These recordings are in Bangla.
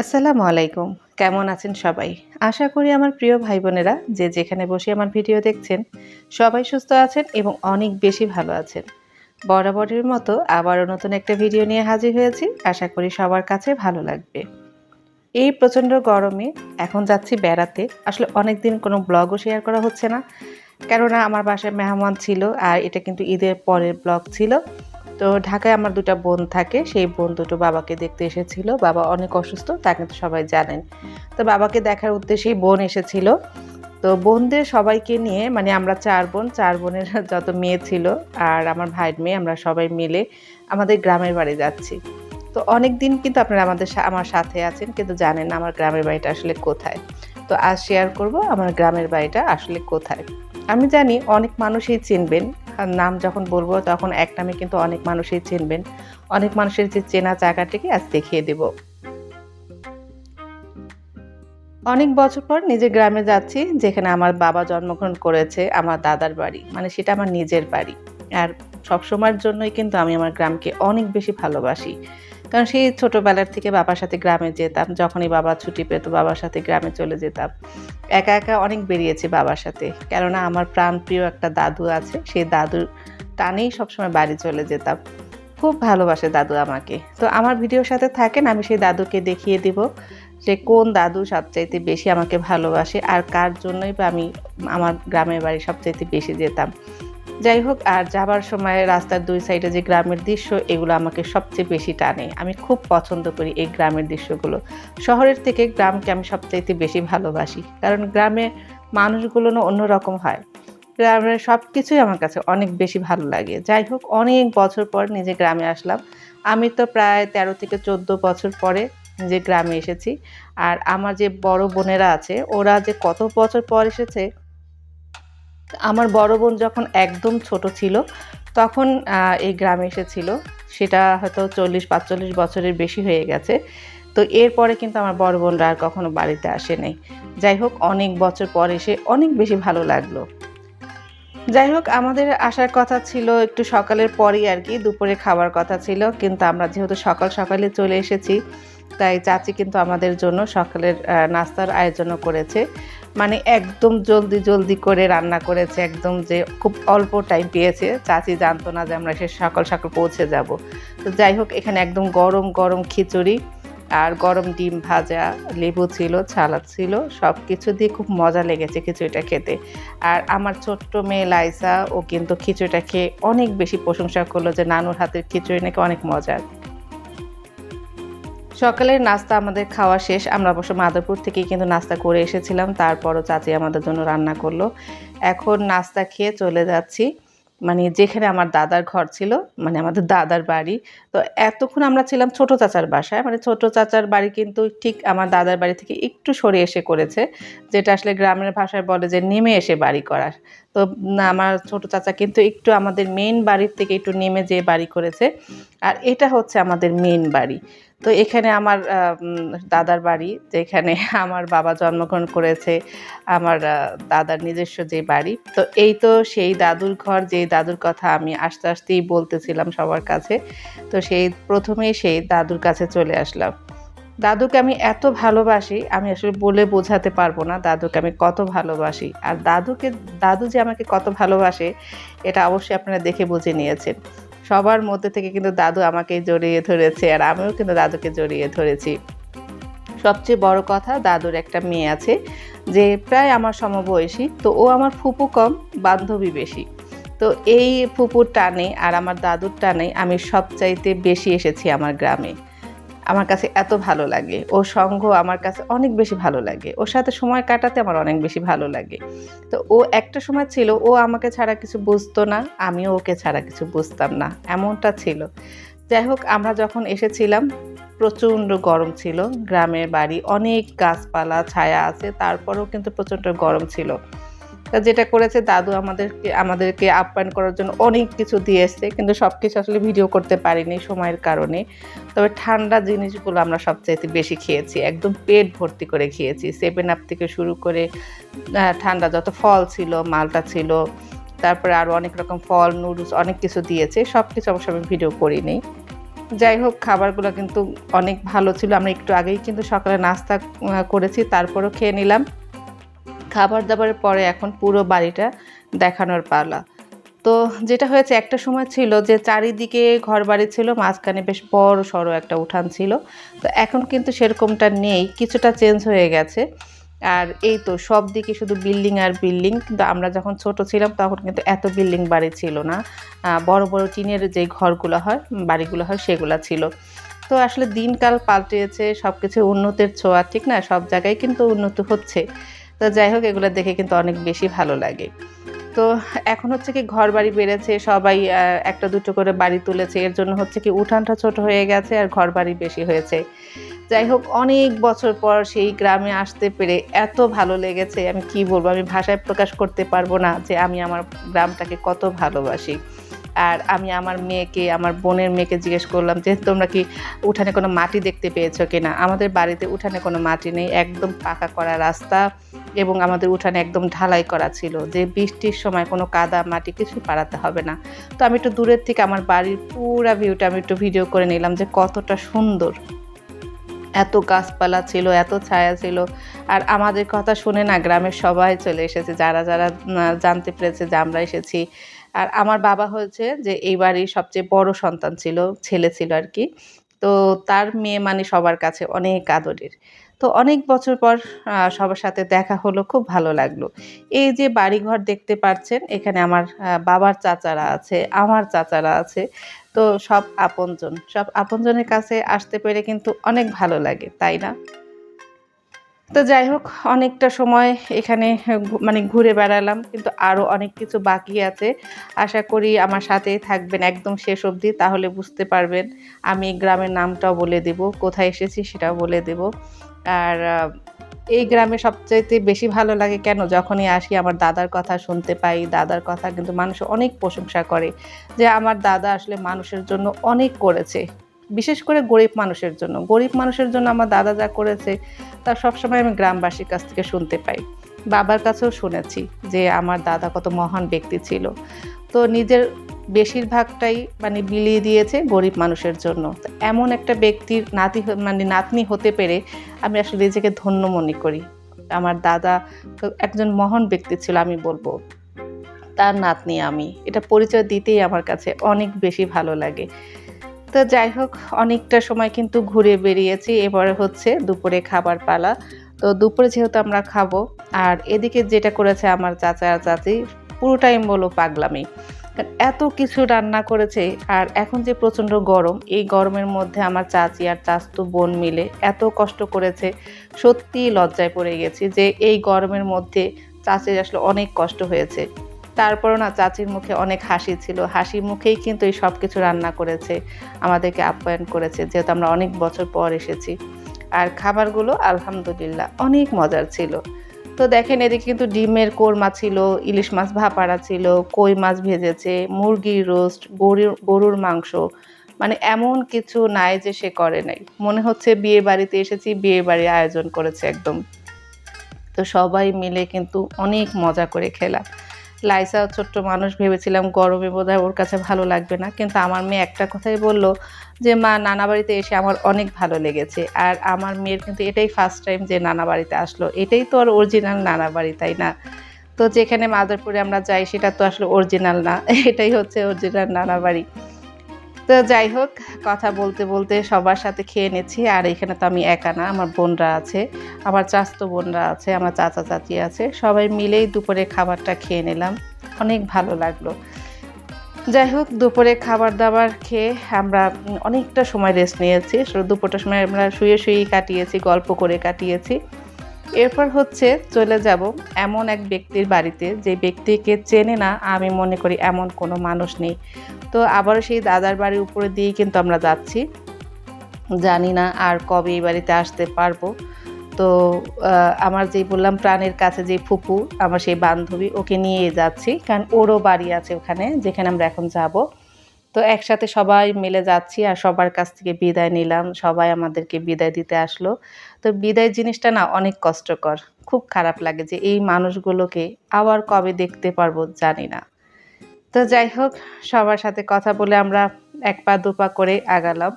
আসসালামু আলাইকুম। কেমন আছেন সবাই? আশা করি আমার প্রিয় ভাই বোনেরা যে যেখানে বসে আমার ভিডিও দেখছেন, সবাই সুস্থ আছেন এবং অনেক বেশি ভালো আছেন। বরাবরের মতো আবারও নতুন একটা ভিডিও নিয়ে হাজির হয়েছি। আশা করি সবার কাছে ভালো লাগবে। এই প্রচণ্ড গরমে এখন যাচ্ছি বেড়াতে। আসলে অনেক দিন কোনো ব্লগও শেয়ার করা হচ্ছে না। কেননা আমার বাসায় মেহমান ছিল আর এটা কিন্তু ঈদের পরের ব্লগ ছিল। তো ঢাকায় আমার দুটো বোন থাকে। সেই বোন দুটো বাবাকে দেখতে এসেছিল। বাবা অনেক অসুস্থ তা কিন্তু সবাই জানেন। তো বাবাকে দেখার উদ্দেশ্যেই বোন এসেছিল। তো বোনদের সবাইকে নিয়ে মানে আমরা চার বোন, চার বোনের যত মেয়ে ছিল আর আমার ভাইয়ের মেয়ে, আমরা সবাই মিলে আমাদের গ্রামের বাড়ি যাচ্ছি। তো অনেক দিন কিন্তু আপনারা আমাদের আমার সাথে আছেন, কিন্তু জানেন আমার গ্রামের বাড়িটা আসলে কোথায়। তো আজ শেয়ার করব আমার গ্রামের বাড়িটা আসলে কোথায়। আমি জানি অনেক মানুষই চিনবেন নাম যখন বলব, তখন এক নামে কিন্তু অনেক মানুষই চিনবেন। অনেক মানুষের যে চেনা জায়গাটিকে আজ দেখিয়ে দেব। অনেক বছর পর নিজের গ্রামে যাচ্ছি, যেখানে আমার বাবা জন্মগ্রহণ করেছে আমার দাদার বাড়ি। মানে সেটা আমার নিজের বাড়ি। আর সবসময়ের জন্যই কিন্তু আমি আমার গ্রামকে অনেক বেশি ভালোবাসি। কারণ সেই ছোটোবেলার থেকে বাবার সাথে গ্রামে যেতাম, যখনই বাবা ছুটি পেত বাবার সাথে গ্রামে চলে যেতাম। একা একা অনেক বেরিয়েছি বাবার সাথে, কেননা আমার প্রাণপ্রিয় একটা দাদু আছে, সেই দাদুর টানেই সবসময় বাড়ি চলে যেতাম। খুব ভালোবাসে দাদু আমাকে। তো আমার ভিডিওর সাথে থাকেন, আমি সেই দাদুকে দেখিয়ে দিব যে কোন দাদু সবচাইতে বেশি আমাকে ভালোবাসে আর কার জন্যই বা আমি আমার গ্রামের বাড়ি সবচাইতে বেশি যেতাম। যাই হোক, আর যাবার সময় রাস্তার দুই সাইডে যে গ্রামের দৃশ্য, এগুলো আমাকে সবচেয়ে বেশি টানে। আমি খুব পছন্দ করি এই গ্রামের দৃশ্যগুলো। শহরের থেকে গ্রামকে আমি সবচাইতে বেশি ভালোবাসি, কারণ গ্রামে মানুষগুলো না অন্যরকম হয়। গ্রামের সব কিছুই আমার কাছে অনেক বেশি ভালো লাগে। যাই হোক, অনেক বছর পর নিজে গ্রামে আসলাম। আমি তো প্রায় তেরো থেকে চোদ্দ বছর পরে নিজে গ্রামে এসেছি। আর আমার যে বড় বোনেরা আছে, ওরা যে কত বছর পর এসেছে আমার বড় বোন যখন একদম ছোট ছিল, তখন এই গ্রামে এসেছিল। সেটা হয়তো চল্লিশ, পাঁচচল্লিশ বছরের বেশি হয়ে গেছে। তো এরপরে কিন্তু আমার বড় বোনরা আর কখনো বাড়িতে আসে নাই। যাই হোক, অনেক বছর পর এসে অনেক বেশি ভালো লাগল। যাই হোক, আমাদের আসার কথা ছিল একটু সকালের পরেই আর কি, দুপুরে খাওয়ার কথা ছিল। কিন্তু আমরা যেহেতু সকাল সকালে চলে এসেছি, তাই চাচি কিন্তু আমাদের জন্য সকালের নাস্তার আয়োজনও করেছে। মানে একদম জলদি জলদি করে রান্না করেছে, একদম যে খুব অল্প টাইম পেয়েছে। চাচি জানতো না যে আমরা সে সকাল সকাল পৌঁছে যাব। তো যাই হোক, এখানে একদম গরম গরম খিচুড়ি আর গরম ডিম ভাজা, লেবু ছিল, ছালাদ ছিল সব কিছু দিয়ে খুব মজা লেগেছে খিচুড়িটা খেতে। আর আমার ছোট্ট মেয়ে লাইসা, ও কিন্তু খিচুড়িটা খেয়ে অনেক বেশি প্রশংসা করল যে, নানুর হাতের খিচুড়ি নাকি অনেক মজার। সকালের নাস্তা আমাদের খাওয়া শেষ। আমরা অবশ্য মাদারপুর থেকে কিন্তু নাস্তা করে এসেছিলাম। তারপরও চাচি আমাদের জন্য রান্না করল। এখন নাস্তা খেয়ে চলে যাচ্ছি। মানে যেখানে আমার দাদার ঘর ছিল মানে আমাদের দাদার বাড়ি। তো এতক্ষণ আমরা ছিলাম ছোট চাচার বাসায়। মানে ছোট চাচার বাড়ি কিন্তু ঠিক আমার দাদার বাড়ি থেকে একটু সরে এসে করেছে, যেটা আসলে গ্রামের ভাষায় বলে যে নেমে এসে বাড়ি করার। তো আমার ছোট চাচা কিন্তু একটু আমাদের মেন বাড়ির থেকে একটু নেমে যেয়ে বাড়ি করেছে। আর এটা হচ্ছে আমাদের মেন বাড়ি। তো এখানে আমার দাদার বাড়ি, যেখানে আমার বাবা জন্মগ্রহণ করেছে, আমার দাদার নিজস্ব যে বাড়ি। তো এই তো সেই দাদুর ঘর যেই দাদুর কথা আমি আস্তে আস্তেই বলতেছিলাম সবার কাছে। তো সেই প্রথমেই সেই দাদুর কাছে চলে আসলাম। দাদুকে আমি এত ভালোবাসি, আমি আসলে বলে বোঝাতে পারব না দাদুকে আমি কত ভালোবাসি। আর দাদুকে, দাদু যে আমাকে কত ভালোবাসে, এটা অবশ্যই আপনারা দেখে বুঝে নিয়েছেন। সবার মধ্যে থেকে কিন্তু দাদু আমাকে জড়িয়ে ধরেছে, আর আমিও কিন্তু দাদুকে জড়িয়ে ধরেছি। সবচেয়ে বড় কথা, দাদুর একটা মেয়ে আছে, যে প্রায় আমার সমবয়সী, তো ও আমার ফুপু কম, বান্ধবী বেশি। তো এই ফুপুর টানে আর আমার দাদুর টানে আমি সবচাইতে বেশি এসেছি আমার গ্রামে। আমার কাছে এত ভালো লাগে। ওর সঙ্গ আমার কাছে অনেক বেশি ভালো লাগে। ওর সাথে সময় কাটাতে আমার অনেক বেশি ভালো লাগে। তো ও একটা সময় ছিল, ও আমাকে ছাড়া কিছু বুঝতো না, আমিও ওকে ছাড়া কিছু বুঝতাম না। এমনটা ছিল। যাই হোক, আমরা যখন এসেছিলাম, প্রচণ্ড গরম ছিল। গ্রামের বাড়ি অনেক গাছপালা, ছায়া আছে, তারপরেও কিন্তু প্রচণ্ড গরম ছিল। যেটা করেছে দাদু আমাদেরকে আমাদেরকে আপ্যায়ন করার জন্য অনেক কিছু দিয়ে এসছে কিন্তু সব কিছু আসলে ভিডিও করতে পারিনি সময়ের কারণে। তবে ঠান্ডা জিনিসগুলো আমরা সবচাইতে বেশি খেয়েছি, একদম পেট ভর্তি করে খেয়েছি। সেভেন আপ থেকে শুরু করে ঠান্ডা যত ফল ছিল, মালটা ছিল, তারপরে আরও অনেক রকম ফল, নুডলস অনেক কিছু দিয়েছে সব কিছু অবশ্য আমি ভিডিও করিনি। যাই হোক, খাবারগুলো কিন্তু অনেক ভালো ছিল, আমরা একটু আগেই কিন্তু সকালে নাস্তা করেছি, তারপরও খেয়ে নিলাম। খাবার দাবারের পরে এখন পুরো বাড়িটা দেখানোর পালা। তো যেটা হয়েছে, একটা সময় ছিল যে চারিদিকে ঘর বাড়ি ছিল, মাঝখানে বেশ বড় সড়ো একটা উঠান ছিল। তো এখন কিন্তু সেরকমটা নেই, কিছুটা চেঞ্জ হয়ে গেছে। আর এই তো সব দিকে শুধু বিল্ডিং আর বিল্ডিং। কিন্তু আমরা যখন ছোট ছিলাম, তখন কিন্তু এত বিল্ডিং বাড়ি ছিল না। বড় বড় টিনের যে ঘরগুলো হয়, বাড়িগুলো হয়, সেগুলো ছিল। তো আসলে দিনকাল পাল্টেছে সব কিছু উন্নতির ছোঁয়া, ঠিক না? সব জায়গায় কিন্তু উন্নত হচ্ছে। তো যাই হোক, এগুলো দেখে কিন্তু অনেক বেশি ভালো লাগে। তো এখন হচ্ছে কি ঘর বাড়ি বেড়েছে, সবাই একটা দুটো করে বাড়ি তুলেছে। এর জন্য হচ্ছে কি উঠানটা ছোট হয়ে গেছে আর ঘর বাড়ি বেশি হয়েছে। যাই হোক, অনেক বছর পর সেই গ্রামে আসতে পেরে এত ভালো লেগেছে। আমি কি বলব? আমি ভাষায় প্রকাশ করতে পারব না যে আমি আমার গ্রামটাকে কত ভালোবাসি। আর আমি আমার মেয়েকে, আমার বোনের মেয়েকে জিজ্ঞেস করলাম যে, তোমরা কি উঠানে কোনো মাটি দেখতে পেয়েছ কিনা? আমাদের বাড়িতে উঠানে কোনো মাটি নেই, একদম পাকা করা রাস্তা এবং আমাদের উঠানে একদম ঢালাই করা ছিল যে, বৃষ্টির সময় কোনো কাদা মাটি কিছু পাড়াতে হবে না। তো আমি একটু দূরের থেকে আমার বাড়ির পুরা ভিউটা আমি একটু ভিডিও করে নিলাম যে, কতটা সুন্দর। এত গাছপালা ছিল, এত ছায়া ছিল। আর আমাদের কথা শুনে না গ্রামের সবাই চলে এসেছে, যারা যারা জানতে পেরেছে যে আমরা এসেছি। আর আমার বাবা হয়েছে যে এই বাড়ির সবচেয়ে বড় সন্তান ছিল, ছেলে ছিল আর কি। তো তার মেয়ে মানে সবার কাছে অনেক আদরের। তো অনেক বছর পর সবার সাথে দেখা হলো, খুব ভালো লাগল। এই যে বাড়িঘর দেখতে পাচ্ছেন, এখানে আমার বাবার চাচারা আছে, আমার চাচারা আছে। তো সব আপনজন, সব আপনজনের কাছে আসতে পেরে কিন্তু অনেক ভালো লাগে, তাই না? তো যাই হোক, অনেকটা সময় এখানে মানে ঘুরে বেড়ালাম, কিন্তু আরও অনেক কিছু বাকি আছে। আশা করি আমার সাথেই থাকবেন একদম শেষ অবধি, তাহলে বুঝতে পারবেন আমি গ্রামের নামটাও বলে দেব, কোথায় এসেছি সেটাও বলে দেব। আর এই গ্রামে সবচাইতে বেশি ভালো লাগে কেন? যখনই আসি আমার দাদার কথা শুনতে পাই, দাদার কথা কিন্তু মানুষ অনেক প্রশংসা করে যে আমার দাদা আসলে মানুষের জন্য অনেক করেছে। বিশেষ করে গরিব মানুষের জন্য। গরিব মানুষের জন্য আমার দাদা যা করেছে, তা সবসময় আমি গ্রামবাসীর কাছ থেকে শুনতে পাই। বাবার কাছেও শুনেছি যে আমার দাদা কত মহান ব্যক্তি ছিল। তো নিজের বেশিরভাগটাই মানে বিলিয়ে দিয়েছে গরিব মানুষের জন্য। এমন একটা ব্যক্তির নাতি মানে নাতনি হতে পেরে আমি আসলে নিজেকে ধন্য মনে করি। আমার দাদা একজন মহান ব্যক্তি ছিল আমি বলব। তার নাতনি আমি। এটা পরিচয় দিতেই আমার কাছে অনেক বেশি ভালো লাগে। তো যাই হোক, অনেকটা সময় কিন্তু ঘুরে বেরিয়েছি। এবারে হচ্ছে দুপুরে খাবার পালা। তো দুপুরে যেহেতু আমরা খাব, আর এদিকে যেটা করেছে আমার চাচা আর চাচি পুরো টাইম বলো পাগলামি এত কিছু রান্না করেছে, আর এখন যে প্রচণ্ড গরম, এই গরমের মধ্যে আমার চাচি আর চাচতো বোন মিলে এত কষ্ট করেছে সত্যি লজ্জায় পড়ে গেছি যে এই গরমের মধ্যে চাচির আসলে অনেক কষ্ট হয়েছে। তারপরও না চাচির মুখে অনেক হাসি ছিল। হাসি মুখেই কিন্তু এই সব কিছু রান্না করেছে, আমাদেরকে আপ্যায়ন করেছে, যেহেতু আমরা অনেক বছর পর এসেছি। আর খাবারগুলো আলহামদুলিল্লাহ অনেক মজার ছিল। তো দেখেন এদিকে কিন্তু ডিমের কোরমা ছিল, ইলিশ মাছ ভাপাড়া ছিল, কই মাছ ভেজেছে, মুরগির রোস্ট, গরুর গরুর মাংস। মানে এমন কিছু নাই যে সে করে নাই। মনে হচ্ছে বিয়ে বাড়িতে এসেছি, বিয়ে বাড়ির আয়োজন করেছে একদম। তো সবাই মিলে কিন্তু অনেক মজা করে খেলাম। লাইসা ছোট্ট মানুষ, ভেবেছিলাম গরমে বোধ ওর কাছে ভালো লাগবে না। কিন্তু আমার মেয়ে একটা কথাই বলল যে, মা, নানা বাড়িতে এসে আমার অনেক ভালো লেগেছে। আর আমার মেয়ের কিন্তু এটাই ফার্স্ট টাইম যে, নানা বাড়িতে আসলো। এটাই তো আর অরিজিনাল নানা বাড়ি, তাই না? তো যেখানে মাদারপুরে আমরা যাই, সেটা তো আসলে অরিজিনাল না। এটাই হচ্ছে অরিজিনাল নানা বাড়ি। তো যাই হোক, কথা বলতে বলতে সবার সাথে খেয়ে নিচ্ছি। আর এখানে তো আমি একা না, আমার বোনরা আছে, আমার চাচতো বোনরা আছে, আমার চাচা চাচি আছে। সবাই মিলেই দুপুরে খাবারটা খেয়ে নিলাম। অনেক ভালো লাগল। যাই হোক, দুপুরে খাবার দাবার খেয়ে আমরা অনেকটা সময় রেস্ট নিয়েছি। দুপুরটার সময় আমরা শুয়ে শুয়েই কাটিয়েছি, গল্প করে কাটিয়েছি। এরপর হচ্ছে চলে যাব এমন এক ব্যক্তির বাড়িতে যে ব্যক্তিকে চেনে না, আমি মনে করি এমন কোনো মানুষ নেই। তো আবারও সেই দাদার বাড়ির উপরে দিয়েই কিন্তু আমরা যাচ্ছি। জানি না আর কবে এই বাড়িতে আসতে পারব। তো আমার যেই বললাম প্রাণের কাছে যে ফুপু, আমার সেই বান্ধবী, ওকে নিয়ে যাচ্ছি। কারণ ওরও বাড়ি আছে ওখানে, যেখানে আমরা এখন যাব। তো একসাথে সবাই মিলে যাচ্ছি আর সবার কাছ থেকে বিদায় নিলাম। সবাই আমাদেরকে বিদায় দিতে আসলো। তো বিদায় জিনিসটা না অনেক কষ্টকর। খুব খারাপ লাগে যে এই মানুষগুলোকে আবার কবে দেখতে পারব জানি না। তো যাই হোক, সবার সাথে কথা বলে আমরা এক পা দু পা করে আগালাম।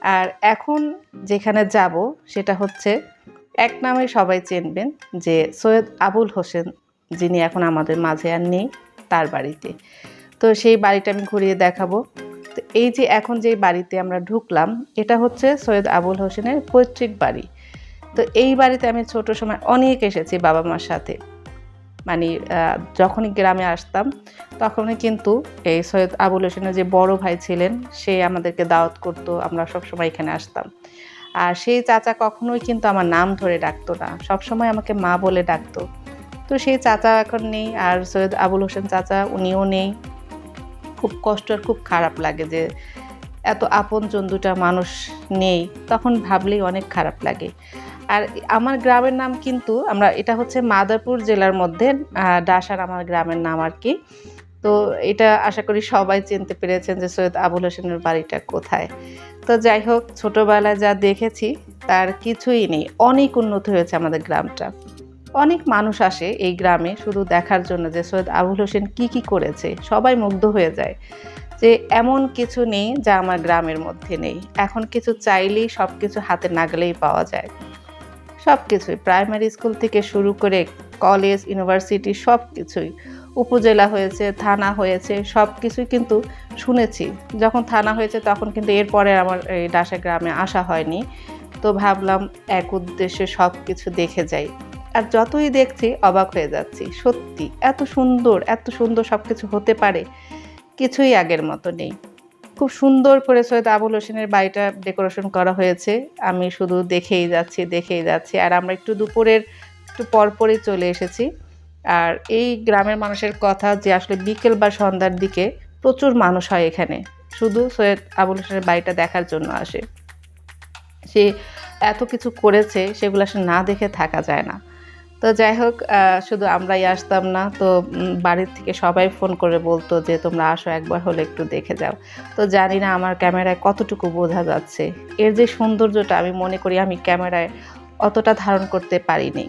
আর এখন যেখানে যাব সেটা হচ্ছে, এক নামে সবাই চিনবেন যে সৈয়দ আবুল হোসেন, যিনি এখন আমাদের মাঝে আর নেই, তার বাড়িতে। তো সেই বাড়িটা আমি ঘুরিয়ে দেখাবো। তো এই যে এখন যে বাড়িতে আমরা ঢুকলাম, এটা হচ্ছে সৈয়দ আবুল হোসেনের পৈতৃক বাড়ি। তো এই বাড়িতে আমি ছোট সময় অনেক এসেছি বাবা মার সাথে। মানে যখনই গ্রামে আসতাম, তখনই কিন্তু এই সৈয়দ আবুল হোসেনের যে বড় ভাই ছিলেন, সে আমাদেরকে দাওয়াত করতো, আমরা সবসময় এখানে আসতাম। আর সেই চাচা কখনোই কিন্তু আমার নাম ধরে ডাকতো না সবসময় আমাকে মা বলে ডাকতো। তো সেই চাচা এখন নেই, আর সৈয়দ আবুল হোসেন চাচা, উনিও নেই। খুব কষ্ট আর খুব খারাপ লাগে যে এত আপনজন দুটা মানুষ নেই, তখন ভাবলেই অনেক খারাপ লাগে। আর আমার গ্রামের নাম কিন্তু আমরা, এটা হচ্ছে মাদারপুর জেলার মধ্যে ডাসার আমার গ্রামের নাম আর কি। তো এটা আশা করি সবাই চিনতে পেরেছেন যে সৈয়দ আবুল হোসেনের বাড়িটা কোথায়। তো যাই হোক, ছোটোবেলায় যা দেখেছি, তার কিছুই নেই। অনেক উন্নত হয়েছে আমাদের গ্রামটা। অনেক মানুষ আসে এই গ্রামে শুধু দেখার জন্য যে সৈয়দ আবুল হোসেন কি কি করেছে, সবাই মুগ্ধ হয়ে যায় যে এমন কিছু নেই যা আমার গ্রামের মধ্যে নেই। এখন কিছু চাইলেই সব কিছু হাতে নাগলেই পাওয়া যায়। সব কিছুই প্রাইমারি স্কুল থেকে শুরু করে কলেজ ইউনিভার্সিটি সব কিছুই উপজেলা হয়েছে, থানা হয়েছে সব কিছুই কিন্তু শুনেছি। যখন থানা হয়েছে তখন কিন্তু এরপরে আমার এই ডাসা গ্রামে আসা হয়নি। তো ভাবলাম এক উদ্দেশ্যে সব কিছু দেখে যাই। আর যতই দেখছি অবাক হয়ে যাচ্ছি। সত্যি, এত সুন্দর এত সুন্দর সব কিছু হতে পারে কিছুই আগের মতো নেই। খুব সুন্দর করে সৈয়দ আবুল হোসেনের বাড়িটা ডেকোরেশন করা হয়েছে। আমি শুধু দেখেই যাচ্ছি দেখেই যাচ্ছি। আর আমরা একটু দুপুরের, একটু পরপরই চলে এসেছি। আর এই গ্রামের মানুষের কথা যে আসলে বিকেল বা সন্ধ্যার দিকে প্রচুর মানুষ হয় এখানে। শুধু সৈয়দ আবুল হোসেনের বাড়িটা দেখার জন্য আসে। সে এত কিছু করেছে, সেগুলো আসলে না দেখে থাকা যায় না। তো যাই হোক শুধু আমরাই আসতাম না, তো বাড়ির থেকে সবাই ফোন করে বলতো যে, তোমরা আসো একবার হলে একটু দেখে যাও। তো জানি না আমার ক্যামেরায় কতটুকু বোঝা যাচ্ছে। এর যে সৌন্দর্যটা আমি মনে করি আমি ক্যামেরায় অতটা ধারণ করতে পারিনি।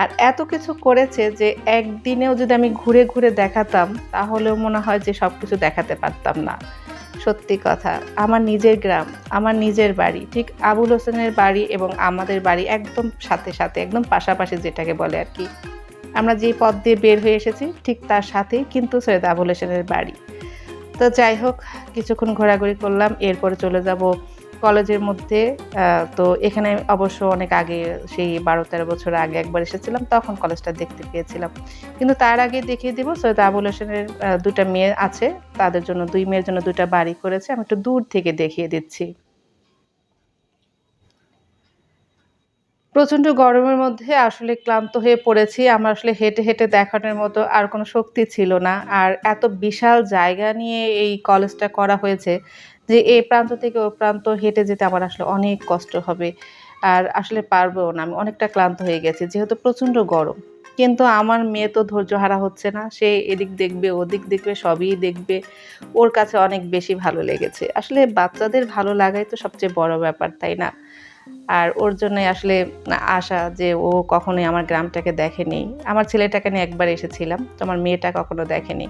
আর এত কিছু করেছে যে, একদিনেও যদি আমি ঘুরে ঘুরে দেখাতাম, তাহলেও মনে হয় যে সব কিছু দেখাতে পারতাম না। সত্যি কথা, আমার নিজের গ্রাম, আমার নিজের বাড়ি, ঠিক আবুল হোসেনের বাড়ি এবং আমাদের বাড়ি একদম সাথে সাথে, একদম পাশাপাশি যেটাকে বলে আর কি। আমরা যে পথ দিয়ে বের হয়ে এসেছি, ঠিক তার সাথেই কিন্তু সৈয়দ আবুল হোসেনের বাড়ি। তো যাই হোক, কিছুক্ষণ ঘোরাঘুরি করলাম, এরপরে চলে যাব কলেজের মধ্যে তো এখানে অবশ্য অনেক আগে, সেই বারো তেরো বছর আগে একবার এসেছিলাম, তখন কলেজটা দেখতে পেয়েছিলাম। কিন্তু তার আগে দেখিয়ে দিব, সৈয়দ আবুল হোসেনের দুটা মেয়ে আছে, তাদের জন্য, দুই মেয়ের জন্য দুইটা বাড়ি করেছে, আমি একটু দূর থেকে দেখিয়ে দিচ্ছি। প্রচণ্ড গরমের মধ্যে আসলে ক্লান্ত হয়ে পড়েছি, আমার আসলে হেঁটে হেঁটে দেখানোর মতো আর কোনো শক্তি ছিল না, আর এত বিশাল জায়গা নিয়ে এই কলেজটা করা হয়েছে যে এই প্রান্ত থেকে ও প্রান্ত হেঁটে যেতে আমার আসলে অনেক কষ্ট হবে। আর আসলে পারবেও না, আমি অনেকটা ক্লান্ত হয়ে গেছি, যেহেতু প্রচণ্ড গরম। কিন্তু আমার মেয়ে তো ধৈর্য হারা হচ্ছে না, সে এদিক দেখবে, ওদিক দেখবে, সবই দেখবে। ওর কাছে অনেক বেশি ভালো লেগেছে। আসলে বাচ্চাদের ভালো লাগাই তো সবচেয়ে বড় ব্যাপার, তাই না? আর ওর জন্যই আসলে আশা যে ও কখনোই আমার গ্রামটাকে দেখেনি। আমার ছেলেটাকে নিয়ে একবার এসেছিলাম, তো আমার মেয়েটা কখনো দেখেনি।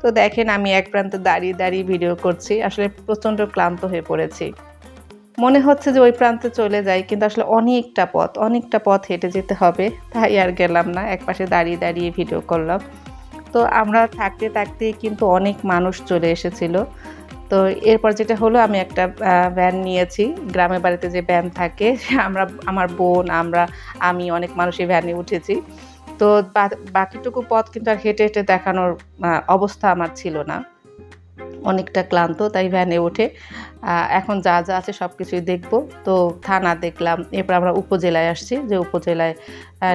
তো দেখেন, আমি এক প্রান্তে দাঁড়িয়ে দাঁড়িয়ে ভিডিও করছি, আসলে প্রচণ্ড ক্লান্ত হয়ে পড়েছি। মনে হচ্ছে যে ওই প্রান্তে চলে যাই, কিন্তু আসলে অনেকটা পথ অনেকটা পথ হেঁটে যেতে হবে, তাই আর গেলাম না একপাশে দাঁড়িয়ে দাঁড়িয়ে ভিডিও করলাম। তো আমরা থাকতে থাকতে কিন্তু অনেক মানুষ চলে এসেছিল। তো এরপর যেটা হলো, আমি একটা ভ্যান নিয়েছি। গ্রামের বাড়িতে যে ভ্যান থাকে, আমরা, আমার বোন, আমরা, আমি অনেক মানুষ এই ভ্যানে উঠেছি। তো বাকিটুকু পথ কিন্তু আর হেঁটে হেঁটে দেখানোর অবস্থা আমার ছিল না। অনেকটা ক্লান্ত, তাই ভ্যানে উঠে এখন যা যা আছে সব কিছুই দেখব। তো থানা দেখলাম, এরপর আমরা উপজেলায় আসছি, যে উপজেলায়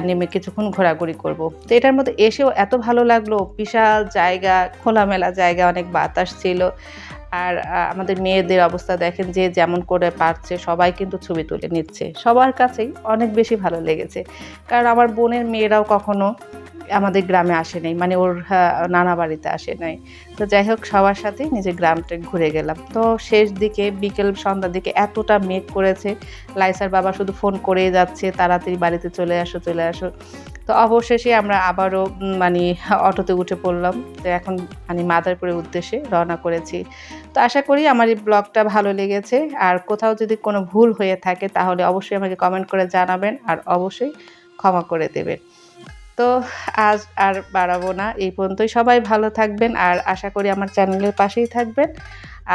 নেমে কিছুক্ষণ ঘোরাঘুরি করব। তো এটার মধ্যে এসেও এত ভালো লাগল, বিশাল জায়গা, খোলামেলা জায়গা, অনেক বাতাস ছিল। আর আমাদের মেয়েদের অবস্থা দেখেন যে যেমন করে পারছে, সবাই কিন্তু ছবি তুলে নিচ্ছে। সবার কাছেই অনেক বেশি ভালো লেগেছে। কারণ আমার বোনের মেয়েরাও কখনো আমাদের গ্রামে আসে নাই মানে ওর নানা বাড়িতে আসে নাই। তো যাই হোক, সবার সাথে নিজের গ্রামটা ঘুরে গেলাম। তো শেষ দিকে, বিকেল সন্ধ্যার দিকে এতটা মেঘ করেছে, লাইসার বাবা শুধু ফোন করেই যাচ্ছে, তাড়াতাড়ি বাড়িতে চলে আসো চলে আসো। তো অবশেষে আমরা আবারও মানে অটোতে উঠে পড়লাম। তো এখন মানে মাদারপুরের উদ্দেশ্যে রওনা করেছি। তো আশা করি আমার এই ব্লগটা ভালো লেগেছে। আর কোথাও যদি কোনো ভুল হয়ে থাকে তাহলে অবশ্যই আমাকে কমেন্ট করে জানাবেন আর অবশ্যই ক্ষমা করে দেবেন। তো আজ আর বাড়াবো না, এই পর্যন্তই সবাই ভালো থাকবেন আর আশা করি আমার চ্যানেলের পাশেই থাকবেন।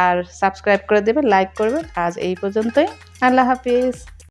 আর সাবস্ক্রাইব করে দেবেন লাইক করবেন। আজ এই পর্যন্তই, আল্লাহ হাফিজ।